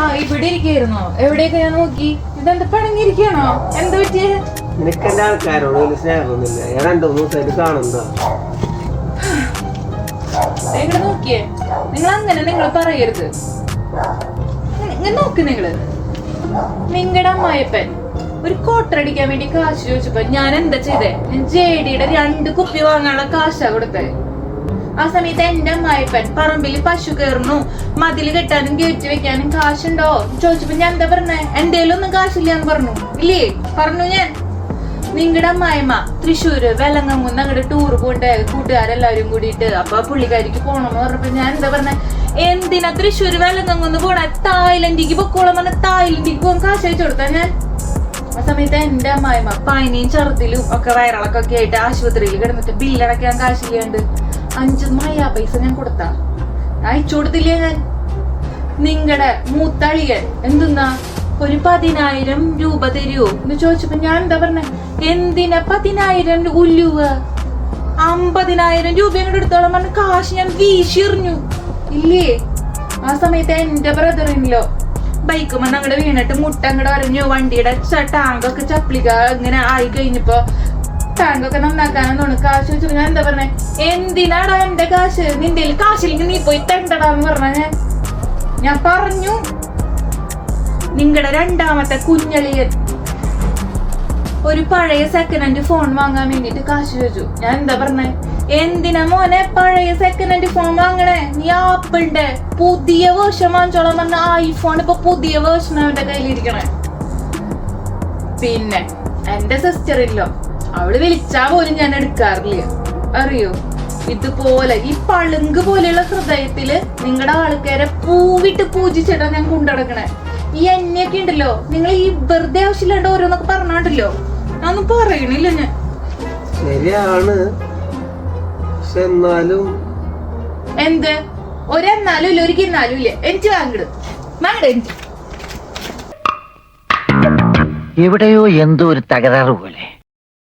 ആ ഇവിടെ ഇരിക്കായിരുന്നോ എവിടെയൊക്കെ ഞാൻ നോക്കി? ഇതെന്ത് പിണങ്ങിയിരിക്കണോ എന്താ പറ്റിയേ? നിനക്ക് എന്റെ ആൾക്കാരോട് വലിയ സ്നേഹമൊന്നുമില്ല. ഞാൻ രണ്ടു മൂന്ന് ദിവസമായിട്ട് കാണുന്നതാ. ഇവിടെ നോക്കിയേ. നിങ്ങൾ അങ്ങനെ നിങ്ങൾ പറയരുത്. ഇങ്ങനെ നോക്ക് നിങ്ങൾ. നിങ്ങളുടെ അമ്മായപ്പൻ ഒരു കോട്ടറടിക്കാൻ വേണ്ടി കാശ് ചോദിച്ചപ്പോ ഞാൻ എന്താ ചെയ്തേ? ഞാൻ ജേഡിയുടെ രണ്ട് കുപ്പി വാങ്ങാനുള്ള കാശാ കൊടുത്തേ. ആ സമയത്ത് എന്റെ അമ്മായിപ്പൻ പറമ്പിൽ പശു കയറുന്നു. മതിൽ കെട്ടാനും ഗേറ്റ് വെക്കാനും കാശുണ്ടോ? ചോദിച്ചപ്പോ ഞാൻ എന്താ പറഞ്ഞേ? എന്തേലും ഒന്നും കാശില്ലാന്ന് പറഞ്ഞു. ഇല്ലേ? പറഞ്ഞു ഞാൻ. നിങ്ങളുടെ അമ്മായിമ്മ തൃശ്ശൂര് വെള്ളങ്ങും ഞങ്ങളുടെ ടൂർ പോണ്ട് കൂട്ടുകാരെല്ലാരും കൂടിയിട്ട്. അപ്പൊ പുള്ളിക്കാരിക്ക് പോണെന്ന് പറഞ്ഞപ്പോ ഞാൻ എന്താ പറഞ്ഞ? എന്തിനാ തൃശ്ശൂര് വെല്ലങ്ങുന്ന് പോണ? തായ്ലൻഡിക്ക് പൊക്കോളം പറഞ്ഞ തായ്ലൻഡിക്ക് പോകാൻ കാശ് അയച്ചു കൊടുത്താ ഞാൻ. ആ സമയത്ത് എന്റെ അമ്മായിമ്മ പനിയും ഛർദിലും ഒക്കെ വയറിളക്കൊക്കെ ആയിട്ട് ആശുപത്രിയിൽ കിടന്നിട്ട് ബില്ലടക്കാൻ കാശില്ലാണ്ട് അഞ്ച് മയ്യാ പൈസ ഞാൻ കൊടുത്താ. അയച്ചു കൊടുത്തില്ലേ ഞാൻ? നിങ്ങളുടെ മൂത്താളികൾ എന്തെന്നാ? ഒരു പതിനായിരം രൂപ തരുവോ എന്ന് ചോദിച്ചപ്പോ ഞാൻ എന്താ പറഞ്ഞ? എന്തിനാ പതിനായിരം ഉല്ലുവ? അമ്പതിനായിരം രൂപ അങ്ങോട്ട് എടുത്തോളം പറഞ്ഞ കാശ് ഞാൻ വീശിറിഞ്ഞു ഇല്ലേ? ആ സമയത്ത് എന്റെ ബ്രദറിനിലോ ബൈക്കുമ്പോ അങ്ങോട്ട് വീണിട്ട് മുട്ട അങ്ങോട്ട് അറിഞ്ഞു വണ്ടിയുടെ ടാങ്കൊക്കെ ചപ്ലിക ഇങ്ങനെ ആയി കഴിഞ്ഞപ്പോ ടാങ്കൊക്കെ നന്നാക്കാനെന്ന് തോന്നുന്നു കാശ് വെച്ചപ്പോ ഞാൻ എന്താ പറഞ്ഞേ? എന്തിനാടാ എന്റെ കാശ്? നിന്റെ കാശിലേക്ക് നീ പോയി തെണ്ടടാന്ന് പറഞ്ഞ. ഞാൻ ഞാൻ പറഞ്ഞു നിങ്ങളുടെ രണ്ടാമത്തെ കുഞ്ഞളിയൻ ഒരു പഴയ സെക്കൻഡ് ഹാൻഡ് ഫോൺ വാങ്ങാൻ വേണ്ടിട്ട് കാശ് ചോദിച്ചു. ഞാൻ എന്താ പറഞ്ഞേ? എന്തിനാ മോനെ പഴയ സെക്കൻഡ് ഹാൻഡ് ഫോൺ വാങ്ങണേ? നീ ആപ്പിളിന്റെ പുതിയ വേർഷൻ വാങ്ങിച്ചോളാം പറഞ്ഞ ഐഫോൺ ഇപ്പൊ പുതിയ വേർഷൻ അവന്റെ കയ്യിലിരിക്കണേ. പിന്നെ എന്റെ സിസ്റ്റർ ഇല്ലോ അവൾ വിളിച്ചാ പോലും ഞാൻ എടുക്കാറില്ല. അറിയോ? ഇതുപോലെ ഈ പളുങ്ക് പോലെയുള്ള ഹൃദയത്തിൽ നിങ്ങളുടെ ആൾക്കാരെ പൂവിട്ട് പൂജിച്ചിട്ടാ ഞാൻ കൊണ്ടുനടക്കണേ ഈ എന്നെയൊക്കെ ഉണ്ടല്ലോ നിങ്ങൾ ഈ വെറുതെ ആവശ്യമില്ലാണ്ട് ഓരോന്നൊക്കെ പറഞ്ഞാണ്ടല്ലോ. ഞാനൊന്നും പറയണില്ല ഞാൻ. ശരിയാണ്. പക്ഷെ എന്നാലും എന്ത്? ഒരെന്നാലും ഇല്ല ഒരിക്കൽ എന്നാലും ഇല്ല. എനിക്ക് വാങ്ങിട്. വാങ്ങിട് എനിക്ക് എവിടെയോ എന്തോ ഒരു തകരാറ് പോലെ.